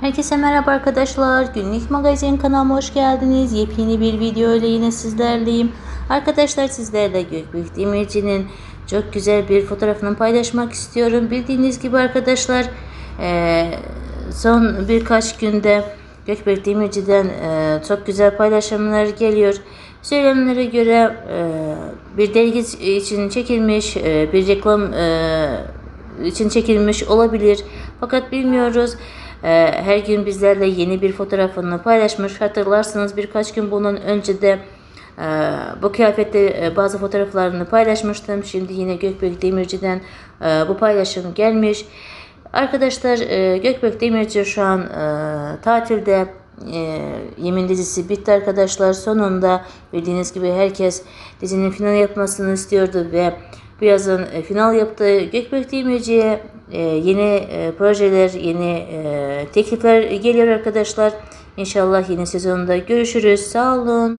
Herkese merhaba arkadaşlar. Günlük magazin kanalıma hoş geldiniz. Yepyeni bir video ile yine sizlerleyim. Arkadaşlar sizlerle Gökbek Demirci'nin çok güzel bir fotoğrafını paylaşmak istiyorum. Bildiğiniz gibi arkadaşlar eee, son birkaç günde Gökbek Demirci'den eee, çok güzel paylaşımlar geliyor. Söylemlere göre eee, bir dergi için çekilmiş bir reklam için çekilmiş olabilir. Fakat bilmiyoruz. Ee, her gün bizlerle yeni bir fotoğrafını paylaşmış. Hatırlarsınız birkaç gün bunun önce de e, bu kıyafette bazı fotoğraflarını paylaşmıştım. Şimdi yine Gökbek Demirci'den e, bu paylaşım gelmiş. Arkadaşlar e, Gökbek Demirci şu an tatilde. Yemin dizisi bitti arkadaşlar. Sonunda bildiğiniz gibi herkes dizinin final yapmasını istiyordu ve bu yazın final yaptı. Gökbek Demirci'ye yeni e, projeler, yeni e, teklifler geliyor arkadaşlar. İnşallah yeni sezonda görüşürüz. Sağ olun.